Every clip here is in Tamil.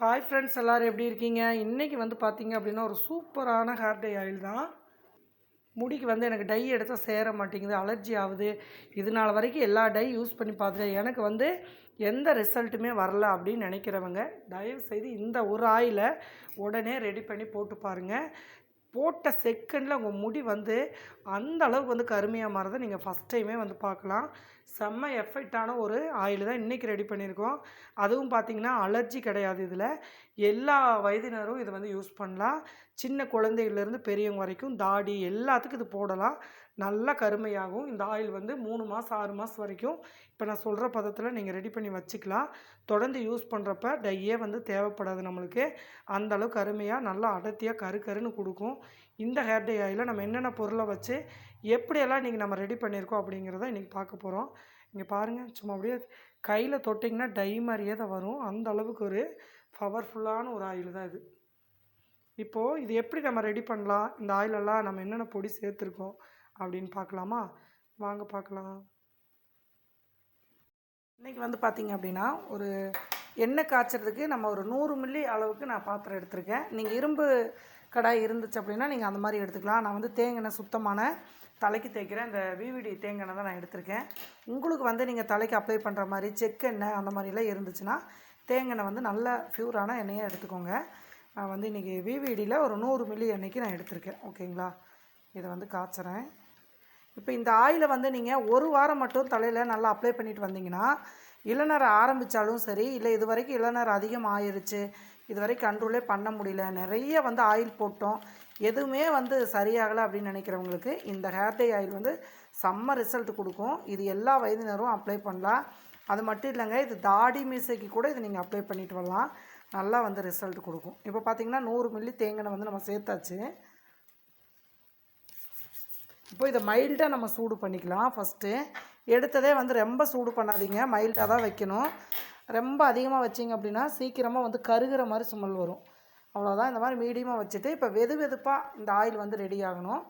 ஹாய் ஃப்ரெண்ட்ஸ் எல்லோரும் எப்படி இருக்கீங்க? இன்றைக்கி வந்து பார்த்தீங்க அப்படின்னா ஒரு சூப்பரான ஹேர் டை ஆயில் தான். முடிக்கு வந்து எனக்கு டை எடுத்தால் சேர மாட்டேங்குது அலர்ஜி ஆகுது. இது நாள் வரைக்கும் எல்லா டை யூஸ் பண்ணி பார்த்துட்டேன். எனக்கு வந்து எந்த ரிசல்ட்டுமே வரல அப்படின்னு நினைக்கிறவங்க தயவு செய்து இந்த ஒரு ஆயிலை உடனே ரெடி பண்ணி போட்டு பாருங்கள் போட்ட செகண்டில் உங்கள் முடி வந்து அந்த அளவுக்கு வந்து கருமையாக மாறதை நீங்கள் ஃபஸ்ட் டைமே வந்து பார்க்கலாம். செம்ம எஃபெக்டான ஒரு ஆயில் தான் இன்றைக்கி ரெடி பண்ணியிருக்கோம். அதுவும் பார்த்திங்கன்னா அலர்ஜி கிடையாது இதில். எல்லா வயதினரும் இதை வந்து யூஸ் பண்ணலாம். சின்ன குழந்தைகள்லேருந்து பெரியவங்க வரைக்கும் தாடி எல்லாத்துக்கும் இது போடலாம். நல்லா கருமையாகும். இந்த ஆயில் வந்து மூணு மாதம் ஆறு மாதம் வரைக்கும் இப்போ நான் சொல்கிற பதத்தில் நீங்கள் ரெடி பண்ணி வச்சுக்கலாம். தொடர்ந்து யூஸ் பண்ணுறப்ப டையே வந்து தேவைப்படாது நம்மளுக்கு. அந்த அளவுக்கு கருமையாக நல்லா அடர்த்தியாக கரு கருன்னு கொடுக்கும். இந்த ஹேர் டை ஆயிலில் நம்ம என்னென்ன பொருளை வச்சு எப்படியெல்லாம் இன்றைக்கி நம்ம ரெடி பண்ணியிருக்கோம் அப்படிங்கிறத இன்றைக்கி பார்க்க போகிறோம் இங்கே பாருங்கள் சும்மா அப்படியே கையில் தொட்டிங்கன்னா டை மாதிரியே தான் வரும். அந்த அளவுக்கு ஒரு பவர்ஃபுல்லான ஒரு ஆயில் தான் இது. இப்போது இது எப்படி நம்ம ரெடி பண்ணலாம்? இந்த ஆயிலெல்லாம் நம்ம என்னென்ன பொடி சேர்த்துருக்கோம்? அப்படின்னு பார்க்கலாமா? வாங்க பார்க்கலாம். இன்றைக்கி வந்து பார்த்திங்க அப்படின்னா ஒரு எண்ணெய் காய்ச்சறதுக்கு நம்ம ஒரு நூறு மில்லி அளவுக்கு நான் பாத்திரம் எடுத்திருக்கேன். நீங்கள் இரும்பு கடாய் இருந்துச்சு அப்படின்னா நீங்கள் அந்த மாதிரி எடுத்துக்கலாம். நான் வந்து தேங்காய் சுத்தமான தலைக்கு தேய்க்கிறேன். இந்த விவிடி தேங்காய் தான் நான் எடுத்திருக்கேன். உங்களுக்கு வந்து நீங்கள் தலைக்கு அப்ளை பண்ணுற மாதிரி செக்கெண்ணெய் அந்த மாதிரிலாம் இருந்துச்சுன்னா தேங்காய் வந்து நல்ல ப்யூரான எண்ணெயை எடுத்துக்கோங்க. நான் வந்து இன்றைக்கி விவிடியில் ஒரு நூறு மில்லி எண்ணெய்க்கு நான் எடுத்திருக்கேன். ஓகேங்களா? இதை வந்து காய்ச்சறேன். இப்போ இந்த ஆயிலை வந்து நீங்கள் ஒரு வாரம் மட்டும் தலையில் நல்லா அப்ளை பண்ணிட்டு வந்தீங்கன்னா இளநர் ஆரம்பித்தாலும் சரி இல்லை இது வரைக்கும் இளநர் அதிகம் ஆயிடுச்சு இது வரைக்கும் கண்ட்ரோலே பண்ண முடியல நிறைய வந்து ஆயில் போட்டோம் எதுவுமே வந்து சரியாகலை அப்படின்னு நினைக்கிறவங்களுக்கு இந்த ஹேர் ஆயில் வந்து செம்ம ரிசல்ட் கொடுக்கும். இது எல்லா வயதினரும் அப்ளை பண்ணலாம். அது மட்டும் இல்லைங்க இது தாடி மீசைக்கு கூட இது நீங்கள் அப்ளை பண்ணிட்டு வரலாம். நல்லா வந்து ரிசல்ட் கொடுக்கும். இப்போ பார்த்தீங்கன்னா நூறு மில்லி தேங்காய் வந்து நம்ம சேர்த்தாச்சு. இப்போ இதை மைல்டாக நம்ம சூடு பண்ணிக்கலாம். ஃபஸ்ட்டு எடுத்ததே வந்து ரொம்ப சூடு பண்ணாதீங்க. மைல்டாக தான் வைக்கணும். ரொம்ப அதிகமாக வச்சிங்க அப்படின்னா சீக்கிரமாக வந்து கருகிற மாதிரி சுமல் வரும். அவ்வளோதான் இந்த மாதிரி மீடியமாக வச்சுட்டு இப்போ வெது வெதுப்பாக இந்த ஆயில் வந்து ரெடி ஆகணும்.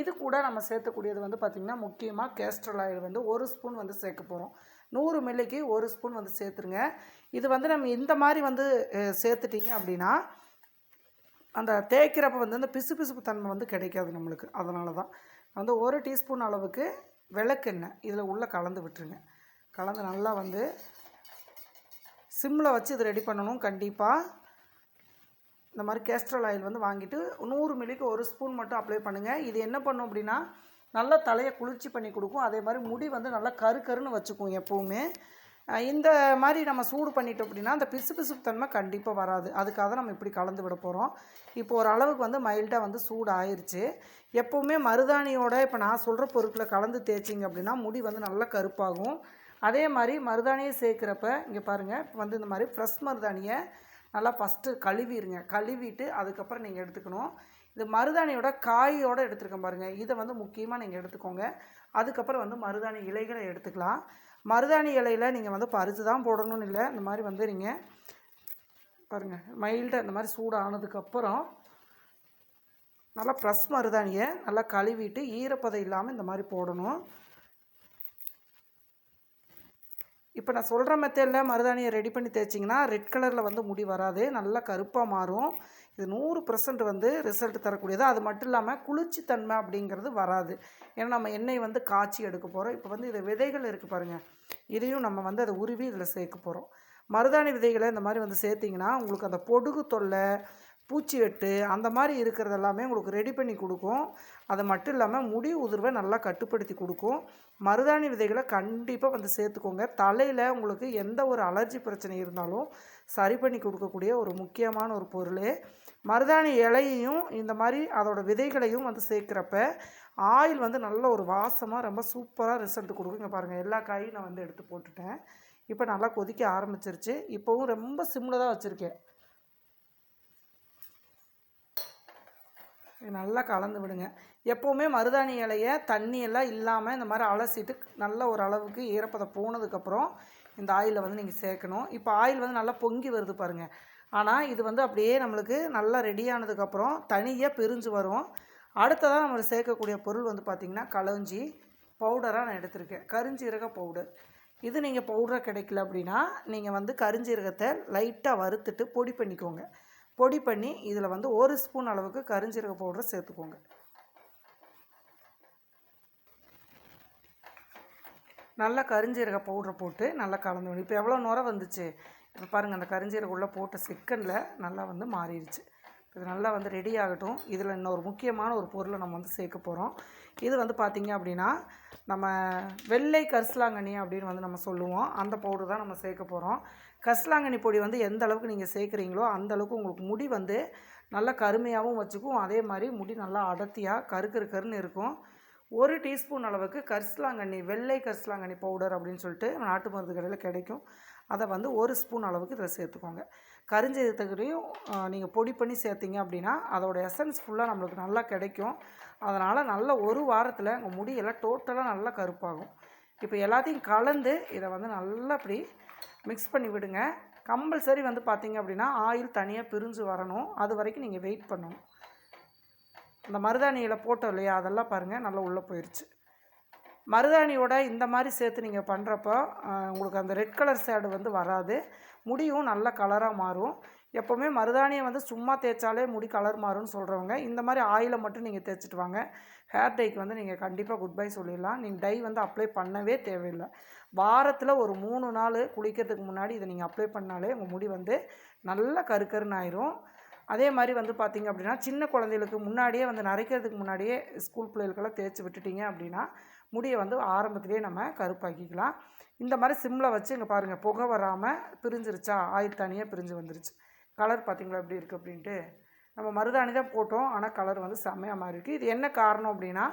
இது கூட நம்ம சேர்த்தக்கூடியது வந்து பார்த்திங்கன்னா முக்கியமாக கேஸ்ட்ரல் ஆயில் வந்து ஒரு ஸ்பூன் வந்து சேர்க்க போகிறோம் நூறு மில்லிக்கு ஒரு ஸ்பூன் வந்து சேர்த்துருங்க. இது வந்து நம்ம இந்த மாதிரி வந்து சேர்த்துட்டிங்க அப்படின்னா அந்த தேய்க்கிறப்ப வந்து அந்த பிசு பிசுப்பு தன்மை வந்து கிடைக்காது நம்மளுக்கு. அதனால தான் வந்து ஒரு டீஸ்பூன் அளவுக்கு விளக்கெண்ணெய் இதில் உள்ளே கலந்து விட்டுருங்க. கலந்து நல்லா வந்து சிம்மில் வச்சு இது ரெடி பண்ணணும் கண்டிப்பாக. இந்த மாதிரி கேஸ்ட்ரல் ஆயில் வந்து வாங்கிட்டு நூறு மில்லிக்கு ஒரு ஸ்பூன் மட்டும் அப்ளை பண்ணுங்கள் இது என்ன பண்ணும் அப்படின்னா நல்லா தலையை குளிர்ச்சி பண்ணி கொடுக்கும். அதே மாதிரி முடி வந்து நல்லா கரு கருன்னு வச்சுக்கும் எப்போவுமே. இந்த மாதிரி நம்ம சூடு பண்ணிட்டோம் அப்படின்னா அந்த பிசு பிசுப்பு தன்மை கண்டிப்பாக வராது. அதுக்காக நம்ம இப்படி கலந்து விட போகிறோம் இப்போ ஒரு அளவுக்கு வந்து மைல்டாக வந்து சூடு ஆயிடுச்சு எப்போவுமே மருதாணியோட இப்போ நான் சொல்கிற பொருட்களை கலந்து தேய்ச்சிங்க அப்படின்னா முடி வந்து நல்லா கருப்பாகும். அதே மாதிரி மருதாணியை சேர்க்குறப்ப இங்கே பாருங்கள் இப்போ வந்து இந்த மாதிரி ஃப்ரெஷ் மருதாணியை நல்லா ஃபஸ்ட்டு கழுவிடுங்க கழுவிட்டு அதுக்கப்புறம் நீங்கள் எடுத்துக்கணும். இது மருதாணியோட காயோடு எடுத்துருக்கேன் பாருங்கள் இதை வந்து முக்கியமாக நீங்கள் எடுத்துக்கோங்க. அதுக்கப்புறம் வந்து மருதாணி இலைகளை எடுத்துக்கலாம். மருதாணி இலையில் நீங்கள் வந்து பறித்து தான் போடணும்னு இல்லை. இந்த மாதிரி வந்து நீங்கள் பாருங்கள் மைல்டாக இந்த மாதிரி சூடானதுக்கப்புறம் நல்லா ஃப்ரெஷ் மருதாணியை நல்லா கழுவிட்டு ஈரப்பதம் இல்லாமல் இந்த மாதிரி போடணும். இப்போ நான் சொல்கிற மெத்தேடில் மருதாணியை ரெடி பண்ணி தேய்ச்சிங்கன்னா ரெட் கலரில் வந்து முடி வராது. நல்லா கருப்பாக மாறும். இது நூறு பர்சன்ட் வந்து ரிசல்ட் தரக்கூடியது? அது மட்டும் இல்லாமல் குளிர்ச்சி தன்மை அப்படிங்கிறது வராது. ஏன்னா நம்ம எண்ணெய் வந்து காய்ச்சி எடுக்க போகிறோம் இப்போ வந்து இது விதைகள் இருக்குது பாருங்கள் இதையும் நம்ம வந்து அதை உருவி இதில் சேர்க்க போகிறோம் மருதாணி விதைகளை இந்த மாதிரி வந்து சேர்த்திங்கன்னா உங்களுக்கு அந்த பொடுகு தொல்லை பூச்சி வெட்டு அந்த மாதிரி இருக்கிறது எல்லாமே உங்களுக்கு ரெடி பண்ணி கொடுக்கும். அது மட்டும் இல்லாமல் முடி உதிர்வை நல்லா கட்டுப்படுத்தி கொடுக்கும். மருதாணி விதைகளை கண்டிப்பாக வந்து சேர்த்துக்கோங்க. தலையில் உங்களுக்கு எந்த ஒரு அலர்ஜி பிரச்சனை இருந்தாலும் சரி பண்ணி கொடுக்கக்கூடிய ஒரு முக்கியமான ஒரு பொருள். மருதாணி இலையையும் இந்த மாதிரி அதோடய விதைகளையும் வந்து சேர்க்குறப்ப ஆயில் வந்து நல்ல ஒரு வாசமாக ரொம்ப சூப்பராக ரிசல்ட் கொடுக்குங்க பாருங்கள் எல்லா காயும் நான் வந்து எடுத்து போட்டுட்டேன். இப்போ நல்லா கொதிக்க ஆரம்பிச்சிருச்சு. இப்போவும் ரொம்ப சிம்மில் தான் வச்சுருக்கேன். நல்லா கலந்து விடுங்க. எப்போவுமே மருதாணி இலையை தண்ணியெல்லாம் இல்லாமல் இந்த மாதிரி அலசிட்டு நல்ல ஒரு அளவுக்கு ஈரப்பதம் போனதுக்கப்புறம் இந்த ஆயிலை வந்து நீங்கள் சேர்க்கணும். இப்போ ஆயில் வந்து நல்லா பொங்கி வருது பாருங்கள் ஆனால் இது வந்து அப்படியே நம்மளுக்கு நல்லா ரெடியானதுக்கப்புறம் தனியாக பிரிஞ்சு வரும். அடுத்ததாக நம்ம சேர்க்கக்கூடிய பொருள் வந்து பார்த்திங்கன்னா களஞ்சி பவுடராக நான் எடுத்திருக்கேன். கருஞ்சீரக பவுடர். இது நீங்கள் பவுடராக கிடைக்கல அப்படின்னா நீங்கள் வந்து கருஞ்சீரகத்தை லைட்டாக வறுத்துட்டு பொடி பண்ணிக்கோங்க. பொடி பண்ணி இதில் வந்து ஒரு ஸ்பூன் அளவுக்கு கருஞ்சீரக பவுடரை சேர்த்துக்கோங்க. நல்லா கருஞ்சீரக பவுடரை போட்டு நல்லா கலந்து இப்போ எவ்வளோ நுர வந்துச்சு? இப்போ பாருங்கள் அந்த கருஞ்சீரகம் உள்ளே போட்ட செகண்டில் நல்லா வந்து மாறிடுச்சு. இது நல்லா வந்து ரெடி ஆகட்டும். இதில் இன்னொரு முக்கியமான ஒரு பொருளை நம்ம வந்து சேர்க்க போகிறோம். இது வந்து பார்த்திங்க அப்படின்னா நம்ம வெள்ளை கரிசலாங்கண்ணி அப்படின்னு வந்து நம்ம சொல்லுவோம். அந்த பவுடர் தான் நம்ம சேர்க்க போகிறோம். கரிசலாங்கண்ணி பொடி வந்து எந்த அளவுக்கு நீங்கள் சேர்க்குறீங்களோ அந்த அளவுக்கு உங்களுக்கு முடி வந்து நல்லா கருமையாகவும் வச்சுக்கும். அதே மாதிரி முடி நல்லா அடர்த்தியாக கரு கருன்னு இருக்கும். ஒரு டீஸ்பூன் அளவுக்கு கரிசலாங்கண்ணி வெள்ளை கரிசலாங்கண்ணி பவுடர் அப்படின்னு சொல்லிட்டு நாட்டு மருந்து கடையில் கிடைக்கும். அதை வந்து ஒரு ஸ்பூன் அளவுக்கு இதில் சேர்த்துக்கோங்க. கரிஞ்சீரகத்தையும் நீங்கள் பொடி பண்ணி சேர்த்திங்க அப்படின்னா அதோடய எசன்ஸ் ஃபுல்லாக நம்மளுக்கு நல்லா கிடைக்கும். அதனால் நல்ல ஒரு வாரத்தில் உங்கள் முடியெல்லாம் டோட்டலாக நல்லா கருப்பாகும். இப்போ எல்லாத்தையும் கலந்து இதை வந்து நல்லா அப்படி மிக்ஸ் பண்ணி விடுங்க. கம்பல்சரி வந்து பார்த்திங்க அப்படின்னா ஆயில் தனியாக பிரிஞ்சு வரணும். அது வரைக்கும் நீங்கள் வெயிட் பண்ணணும். அந்த மருதாணியில் போட்டோம் இல்லையா? அதெல்லாம் பாருங்கள் நல்லா உள்ளே போயிடுச்சு மருதாணியோட இந்த மாதிரி சேர்த்து நீங்கள் பண்ணுறப்போ உங்களுக்கு அந்த ரெட் கலர் சேடு வந்து வராது. முடியும் நல்ல கலராக மாறும். எப்போவுமே மருதாணியை வந்து சும்மா தேய்ச்சாலே முடி கலர் மாறும்னு சொல்கிறவங்க இந்த மாதிரி ஆயிலை மட்டும் நீங்கள் தேய்ச்சிட்டு வாங்க. ஹேர் டைக்கு வந்து நீங்கள் கண்டிப்பாக குட் பை சொல்லிடலாம். நீங்கள் டை வந்து அப்ளை பண்ணவே தேவையில்லை. வாரத்தில் ஒரு மூணு நாள் குளிக்கிறதுக்கு முன்னாடி இதை நீங்கள் அப்ளை பண்ணாலே உங்கள் முடி வந்து நல்ல கருக்கருன்னு ஆயிரும். அதே மாதிரி வந்து பார்த்திங்க அப்படின்னா சின்ன குழந்தைகளுக்கு முன்னாடியே வந்து நரைக்கிறதுக்கு முன்னாடியே ஸ்கூல் பிள்ளைகளுக்கெல்லாம் தேய்ச்சி விட்டுட்டிங்க அப்படின்னா முடியை வந்து ஆரம்பத்துலேயே நம்ம கருப்பாக்கிக்கலாம். இந்த மாதிரி சிம்மில் வச்சு இங்கே பாருங்கள் புகை வராமல் பிரிஞ்சிருச்சா? ஆயில் தனியாக பிரிஞ்சு வந்துருச்சு. கலர் பார்த்திங்களா எப்படி இருக்குது அப்படின்ட்டு. நம்ம மருதாணி தான் போட்டோம். ஆனால் கலர் வந்து செம்மையாக மாறி இருக்குது இது என்ன காரணம் அப்படின்னா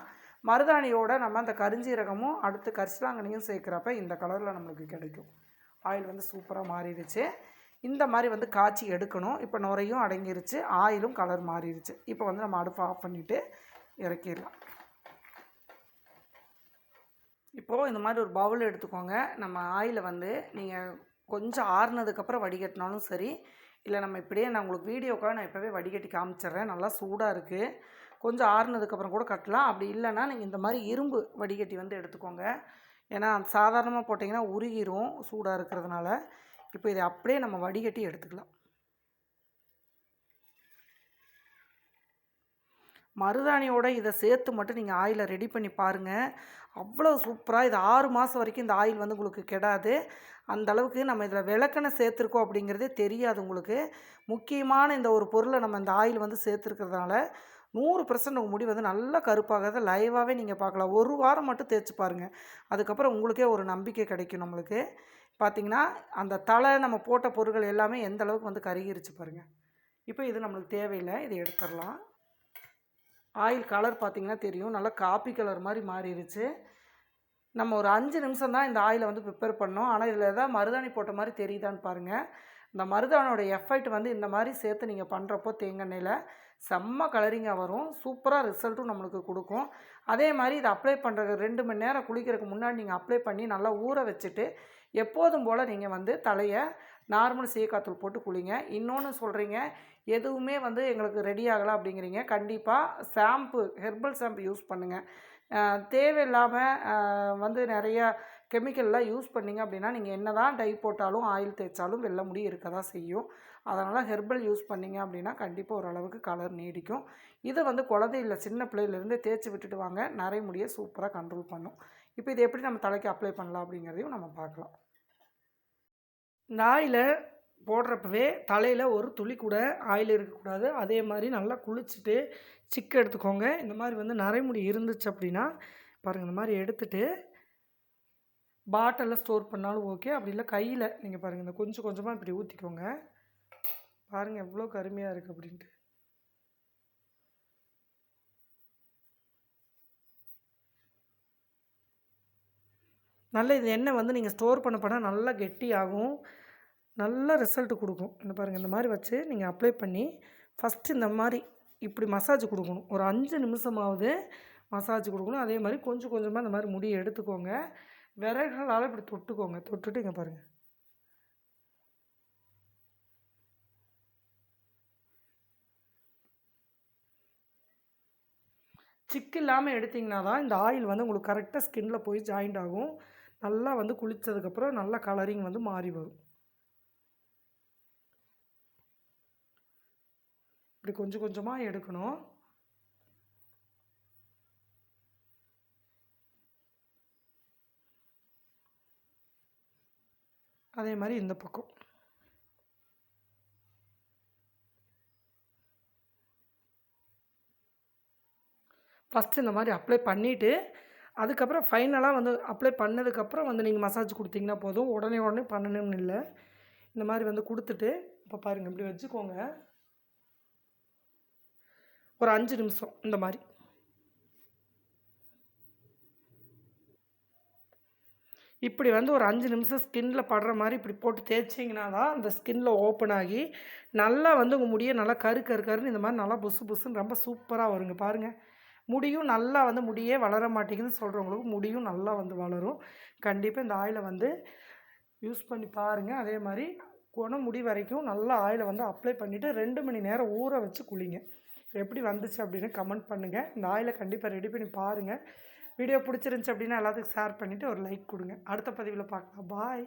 மருதாணியோட நம்ம அந்த கரிஞ்சீரகமும் அடுத்து கரிசலாங்கனியும் சேர்க்குறப்ப இந்த கலரில் நம்மளுக்கு கிடைக்கும். ஆயில் வந்து சூப்பராக மாறிடுச்சு. இந்த மாதிரி வந்து காய்ச்சி எடுக்கணும். இப்போ நுரையும் அடங்கிருச்சு. ஆயிலும் கலர் மாறிடுச்சு. இப்போ வந்து நம்ம அடுப்பு ஆஃப் பண்ணிவிட்டு இறக்கிடலாம். இப்போது இந்த மாதிரி ஒரு பவுல் எடுத்துக்கோங்க. நம்ம ஆயிலை வந்து நீங்கள் கொஞ்சம் ஆறுனதுக்கப்புறம் வடிகட்டினாலும் சரி இல்லை நம்ம இப்படியே நான் உங்களுக்கு வீடியோக்காக நான் இப்போவே வடிகட்டி காமிச்சிட்றேன். நல்லா சூடாக இருக்குது கொஞ்சம் ஆறுனதுக்கப்புறம் கூட கட்டலாம். அப்படி இல்லைன்னா நீங்கள் இந்த மாதிரி இரும்பு வடிகட்டி வந்து எடுத்துக்கோங்க. ஏன்னா சாதாரணமாக போட்டிங்கன்னா உருகிரும் சூடாக இருக்கிறதுனால. இப்போ இதை அப்படியே நம்ம வடிகட்டி எடுத்துக்கலாம். மருதாணியோட இதை சேர்த்து மட்டும் நீங்கள் ஆயிலை ரெடி பண்ணி பாருங்கள் அவ்வளோ சூப்பராக இது ஆறு மாதம் வரைக்கும் இந்த ஆயில் வந்து உங்களுக்கு கெடாது. அந்த அளவுக்கு நம்ம இதில் விளக்கணை சேர்த்துருக்கோம் அப்படிங்கிறதே தெரியாது உங்களுக்கு. முக்கியமான இந்த ஒரு பொருளை நம்ம இந்த ஆயில் வந்து சேர்த்துருக்கிறதுனால நூறு பர்சன்ட் உங்கள் முடி வந்து நல்லா கருப்பாகாத லைவாகவே நீங்கள் பார்க்கலாம். ஒரு வாரம் மட்டும் தேய்ச்சி பாருங்கள் அதுக்கப்புறம் உங்களுக்கே ஒரு நம்பிக்கை கிடைக்கும் நம்மளுக்கு. பார்த்திங்கன்னா அந்த தலை நம்ம போட்ட பொருட்கள் எல்லாமே எந்த அளவுக்கு வந்து கருகிருச்சு பாருங்கள் இப்போ இது நம்மளுக்கு தேவையில்லை. இதை எடுத்துடலாம். ஆயில் கலர் பார்த்திங்கன்னா தெரியும். நல்லா காப்பி கலர் மாதிரி மாறிடுச்சு நம்ம ஒரு அஞ்சு நிமிஷம் தான் இந்த ஆயிலை வந்து ப்ரிப்பேர் பண்ணோம். ஆனால் இதில் எதாவது மருதாணி போட்ட மாதிரி தெரியுதான்னு பாருங்கள் இந்த மருதானோட எஃபெக்ட் வந்து இந்த மாதிரி சேர்த்து நீங்கள் பண்ணுறப்போ தேங்கெண்ணெயில் செம்ம கலரிங்காக வரும். சூப்பராக ரிசல்ட்டும் நம்மளுக்கு கொடுக்கும். அதே மாதிரி இதை அப்ளை பண்ணுறது ரெண்டு மணி நேரம் குளிக்கிறதுக்கு முன்னாடி நீங்கள் அப்ளை பண்ணி நல்லா ஊற வச்சுட்டு எப்போதும் போல் நீங்கள் வந்து தலையை நார்மல் சீக்காத்தூள் போட்டு குளிங்க. இன்னொன்று சொல்கிறீங்க எதுவுமே வந்து எங்களுக்கு ரெடி ஆகலை அப்படிங்கிறீங்க. கண்டிப்பாக ஷாம்பு ஹெர்பல் ஷாம்பு யூஸ் பண்ணுங்கள் தேவையில்லாமல் வந்து நிறையா கெமிக்கல்லாம் யூஸ் பண்ணிங்க அப்படின்னா நீங்கள் என்ன தான் டை போட்டாலும் ஆயில் தேய்ச்சாலும் வெள்ளை முடி இருக்க தான் செய்யும். அதனால் ஹெர்பல் யூஸ் பண்ணிங்க அப்படின்னா கண்டிப்பாக ஓரளவுக்கு கலர் நீடிக்கும். இதை வந்து குழந்தையில் சின்ன பிள்ளையிலேருந்து தேய்ச்சி விட்டுட்டு வாங்க. நிறைய முடியை சூப்பராக கண்ட்ரோல் பண்ணும். இப்போ இது எப்படி நம்ம தலைக்கு அப்ளை பண்ணலாம் அப்படிங்கிறதையும் நம்ம பார்க்கலாம். இந்த ஆயிலை போடுறப்பவே தலையில் ஒரு துளி கூட ஆயில் இருக்கக்கூடாது. அதே மாதிரி நல்லா குளிச்சுட்டு சிக்கு எடுத்துக்கோங்க. இந்த மாதிரி வந்து நரைமுடி இருந்துச்சு அப்படின்னா பாருங்கள் இந்த மாதிரி எடுத்துட்டு பாட்டிலில் ஸ்டோர் பண்ணாலும் ஓகே. அப்படி இல்லை கையில் நீங்கள் பாருங்கள் இந்த கொஞ்சம் கொஞ்சமாக இப்படி ஊற்றிக்கோங்க பாருங்கள் எவ்வளோ கருமையாக இருக்குது அப்படின்ட்டு. நல்ல இது எண்ணெய் வந்து நீங்கள் ஸ்டோர் பண்ண போனால் நல்லா கெட்டியாகும். நல்ல ரிசல்ட் கொடுக்கும். இந்த பாருங்கள் இந்த மாதிரி வச்சு நீங்கள் அப்ளை பண்ணி ஃபஸ்ட்டு இந்த மாதிரி இப்படி மசாஜ் கொடுக்கணும். ஒரு அஞ்சு நிமிஷமாவது மசாஜ் கொடுக்கணும். அதே மாதிரி கொஞ்சம் கொஞ்சமாக இந்த மாதிரி முடியை எடுத்துக்கோங்க. விரல்களால் இப்படி தொட்டுக்கோங்க. தொட்டுட்டு இங்கே பாருங்கள் சிக்கு இல்லாமல் எடுத்திங்கன்னா தான் இந்த ஆயில் வந்து உங்களுக்கு கரெக்டாக ஸ்கின்னில் போய் ஜாயிண்ட் ஆகும். நல்லா வந்து குளித்ததுக்கப்புறம் நல்லா கலரிங் வந்து மாறி வரும். இப்படி கொஞ்சம் கொஞ்சமாக எடுக்கணும். அதே மாதிரி இந்த பக்கம். ஃபஸ்ட்டு இந்த மாதிரி அப்ளை பண்ணிவிட்டு அதுக்கப்புறம் ஃபைனலாக வந்து அப்ளை பண்ணதுக்கப்புறம் வந்து நீங்கள் மசாஜ் கொடுத்தீங்கன்னா போதும். உடனே உடனே பண்ணணும்னு இல்லை. இந்த மாதிரி வந்து கொடுத்துட்டு இப்போ பாருங்கள் இப்படி வச்சுக்கோங்க. ஒரு அஞ்சு நிமிஷம் இந்த மாதிரி. இப்படி வந்து ஒரு அஞ்சு நிமிஷம் ஸ்கின்ல படுற மாதிரி இப்படி போட்டு தேய்ச்சிங்கன்னா தான் அந்த ஸ்கின்ல ஓப்பன் ஆகி நல்லா வந்து உங்கள் முடியை நல்லா கரு கரு கருன்னு இந்த மாதிரி நல்லா புசு புசுன்னு ரொம்ப சூப்பராக வருங்க. பாருங்கள் முடியும் நல்லா வந்து முடியே வளர மாட்டேங்குதுன்னு சொல்கிறவங்களுக்கு முடியும் நல்லா வந்து வளரும். கண்டிப்பாக இந்த ஆயிலை வந்து யூஸ் பண்ணி பாருங்கள் அதே மாதிரி குணம் முடி வரைக்கும் நல்லா ஆயிலை வந்து அப்ளை பண்ணிவிட்டு ரெண்டு மணி நேரம் ஊற வச்சு குளிங்க. எப்படி வந்துச்சு அப்படின்னு கமெண்ட் பண்ணுங்கள் இந்த கண்டிப்பாக ரெடி பண்ணி பாருங்கள் வீடியோ பிடிச்சிருந்துச்சி அப்படின்னா எல்லாத்துக்கும் ஷேர் பண்ணிவிட்டு ஒரு லைக் கொடுங்க. அடுத்த பதிவில் பார்க்கலாம். பாய்